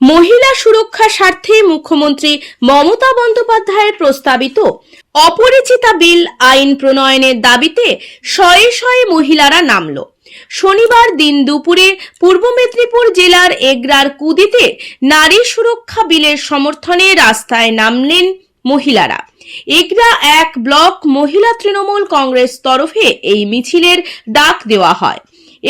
মহিলা সুরক্ষা স্বার্থে মুখ্যমন্ত্রী মমতা বন্দ্যোপাধ্যায়ের প্রস্তাবিত অপরিচিতা বিল আইন প্রণয়নের দাবিতে শয়ে শয়ে মহিলারা নামল। শনিবার দিন দুপুরে পূর্ব মেদিনীপুর জেলার এগরার কুদিতে নারী সুরক্ষা বিলের সমর্থনে রাস্তায় নামলেন মহিলারা। এগরা এক ব্লক মহিলা তৃণমূল কংগ্রেস তরফে এই মিছিলের ডাক দেওয়া হয়।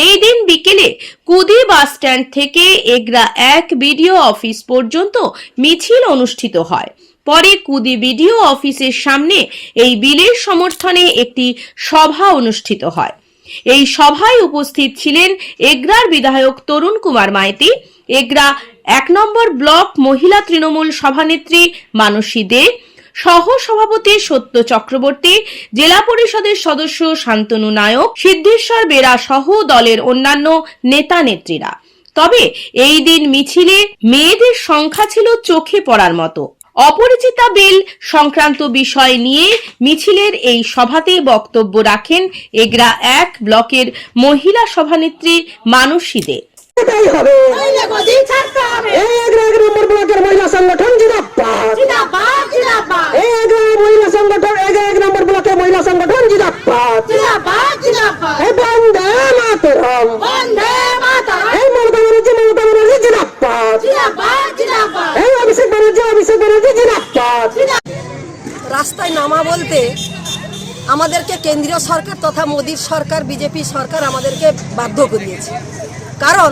এই দিন বিকেলে কুদি বাস স্ট্যান্ড থেকে এগরা এক বিডিও অফিস পর্যন্ত মিছিল অনুষ্ঠিত হয়। পরে কুদি বিডিও অফিসের সামনে এই বিলের সমর্থনে একটি সভা অনুষ্ঠিত হয়। এই সভায় উপস্থিত ছিলেন এগরার বিধায়ক তরুণ কুমার মাইতি, এগরা এক নম্বর ব্লক মহিলা তৃণমূল সভানেত্রী মানসী দে সহ সভাপতি সত্য চক্রবর্তী, জেলা পরিষদের সদস্য শান্তনু নায়ক, সিদ্ধেশ্বর বেরা সহ দলের অন্যান্য নেতা নেত্রীরা। তবে এই দিন মিছিলে মেয়েদের সংখ্যা ছিল চোখে পড়ার মতো। অপরিচিতা বিল সংক্রান্ত বিষয় নিয়ে মিছিলের এই সভাতে বক্তব্য রাখেন এগরা এক ব্লকের মহিলা সভানেত্রী মানসী দে। এটাই হবে। এক নম্বর ব্লকের মহিলা সংগঠন এক এক মহিলা সংগঠন এক এক নম্বর ব্লকের মহিলা সংগঠন জিন্দাবাদ জিন্দাবাদ জিন্দাবাদ এই বন্দে মাতরম। এই মমতা ব্যানার্জি মমতা ব্যানার্জি জিন্দাবাদ এই অভিষেক ব্যানার্জি অভিষেক ব্যানার্জি রাস্তায় নামা বলতে আমাদেরকে কেন্দ্রীয় সরকার তথা মোদীর সরকার বিজেপি সরকার আমাদেরকে বাধ্য করিয়েছে। কারণ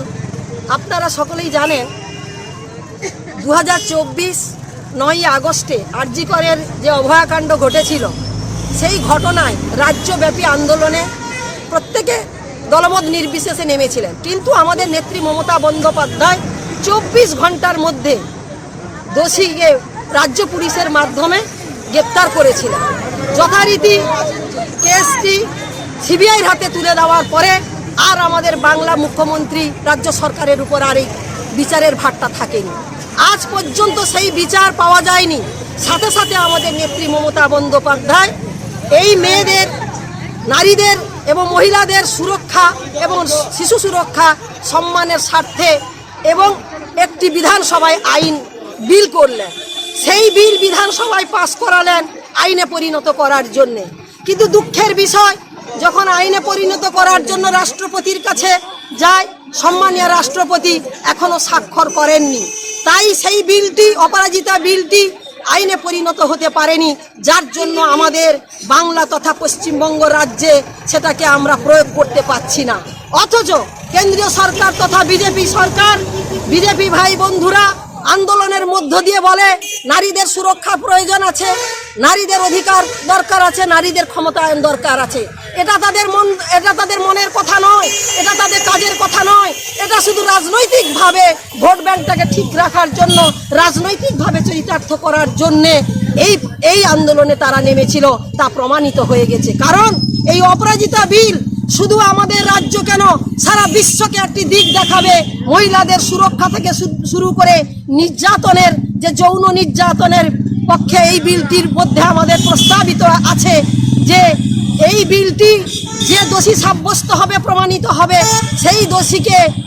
আপনারা সকলেই জানেন দু হাজার চব্বিশ নয়ই আগস্টে আরজিকরের যে অভয়াকাণ্ড ঘটেছিল, সেই ঘটনায় রাজ্যব্যাপী আন্দোলনে প্রত্যেকে দলমত নির্বিশেষে নেমেছিলেন। কিন্তু আমাদের নেত্রী মমতা বন্দ্যোপাধ্যায় চব্বিশ ঘণ্টার মধ্যে দোষীকে রাজ্য পুলিশের মাধ্যমে গ্রেপ্তার করেছিলেন। যথারীতি কেসটি সিবিআইয়ের হাতে তুলে দেওয়ার পরে আর আমাদের বাংলা মুখ্যমন্ত্রী রাজ্য সরকারের উপর আর এই বিচারের ভারটা থাকেনি। আজ পর্যন্ত সেই বিচার পাওয়া যায়নি। সাথে সাথে আমাদের নেত্রী মমতা বন্দ্যোপাধ্যায় এই মেয়েদের, নারীদের এবং মহিলাদের সুরক্ষা এবং শিশু সুরক্ষা, সম্মানের স্বার্থে এবং একটি বিধানসভায় আইন বিল করলেন। সেই বিল বিধানসভায় পাশ করালেন আইনে পরিণত করার জন্যে। কিন্তু দুঃখের বিষয় যখন আইনে পরিণত করার জন্য রাষ্ট্রপতির কাছে যায়, সম্মানীয় রাষ্ট্রপতি এখনও স্বাক্ষর করেননি। তাই সেই বিলটি, অপরাজিতা বিলটি আইনে পরিণত হতে পারেনি, যার জন্য আমাদের বাংলা তথা পশ্চিমবঙ্গ রাজ্যে সেটাকে আমরা প্রয়োগ করতে পারছি না। অথচ কেন্দ্রীয় সরকার তথা বিজেপি সরকার, বিজেপি ভাই বন্ধুরা আন্দোলনের মধ্য দিয়ে বলে, নারীদের সুরক্ষা প্রয়োজন আছে, নারীদের অধিকার দরকার আছে, নারীদের ক্ষমতায়ন দরকার আছে। এটা তাদের মন, এটা তাদের মনের কথা নয়, এটা তাদের কাজের কথা নয়। এটা শুধু রাজনৈতিকভাবে ভোট ব্যাংকটাকে ঠিক রাখার জন্য, রাজনৈতিকভাবে চরিতার্থ করার জন্যে এই এই আন্দোলনে তারা নেমেছিল, তা প্রমাণিত হয়ে গেছে। কারণ এই অপরাজিতা বিল শুধু আমাদের রাজ্য কেন, সারা বিশ্বকে একটি দিক দেখাবে, মহিলাদের সুরক্ষা থেকে শুরু করে নির্যাতনের, যে যৌন নির্যাতনের পক্ষে এই বিলটির মধ্যে আমাদের প্রস্তাবিত আছে যে এই বিলটি যে দোষী সাব্যস্ত হবে, প্রমাণিত হবে, সেই দোষীকে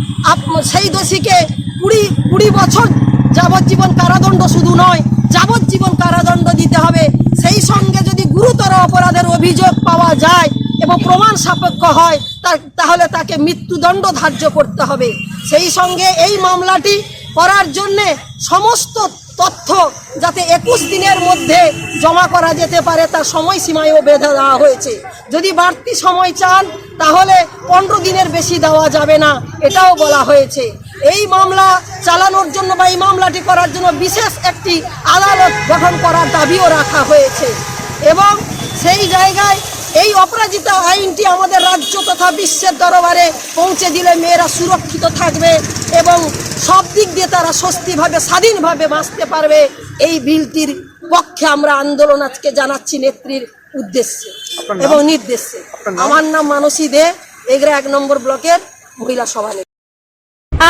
সেই দোষীকে কুড়ি কুড়ি বছর যাবজ্জীবন কারাদণ্ড শুধু নয়, যাবজ্জীবন কারাদণ্ড দিতে হবে। সেই সঙ্গে যদি গুরুতর অপরাধের অভিযোগ পাওয়া যায় এবং প্রমাণ সাপেক্ষ হয়, তা- তাহলে তাকে মৃত্যুদণ্ড ধার্য করতে হবে। সেই সঙ্গে এই মামলাটি করার জন্যে সমস্ত তথ্য যাতে একুশ দিনের মধ্যে জমা করা যেতে পারে তার সময়সীমায়ও বেঁধে দেওয়া হয়েছে। যদি বাড়তি সময় চান, তাহলে পনেরো দিনের বেশি দেওয়া যাবে না, এটাও বলা হয়েছে। এই মামলা চালানোর জন্য বা এই মামলাটি করার জন্য বিশেষ একটি আদালত গঠন করার দাবিও রাখা হয়েছে। এবং সেই জায়গায় এই অপরাজিতা আইনটি আমাদের রাজ্য তথা বিশ্বের দরবারে পৌঁছে দিলে মেয়েরা সুরক্ষিত থাকবে এবং সব দিক দিয়ে তারা স্বস্তিভাবে স্বাধীনভাবে বাঁচতে পারবে। এই বিলটির পক্ষে আমরা আন্দোলন আজকে জানাচ্ছি নেত্রীর উদ্দেশ্যে এবং নির্দেশে। আমার নাম মানসী দে এগরা এক নম্বর ব্লকের মহিলা সভানেত্রী।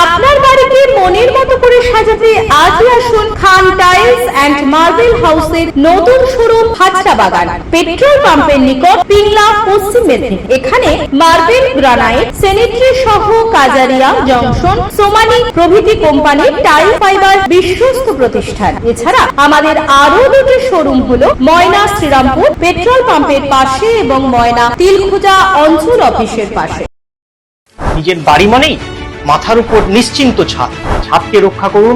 আপনার বাড়িকে মনের অ্যান্ড মার্বেল হাউসের নতুন শোরুম হাজরা বাগান পেট্রোল পাম্পের নিকট পিংলা, পশ্চিম মেদিনীপুর। এখানে মার্বেল গ্রানাইট স্যানিটারি সহ কাজারিয়া জংশন সোমানি প্রভৃতি কোম্পানির টাইল ফাইবার বিশ্বস্ত প্রতিষ্ঠান। এছাড়া আমাদের আরও দুটি শোরুম হলো ময়না শ্রীরামপুর পেট্রোল পাম্পের পাশে এবং ময়না তিলখুজা অঞ্চল অফিসের পাশে। নিজের বাড়ি মানেই মাথার উপর নিশ্চিন্ত ছাদ। ছাদকে রক্ষা করুন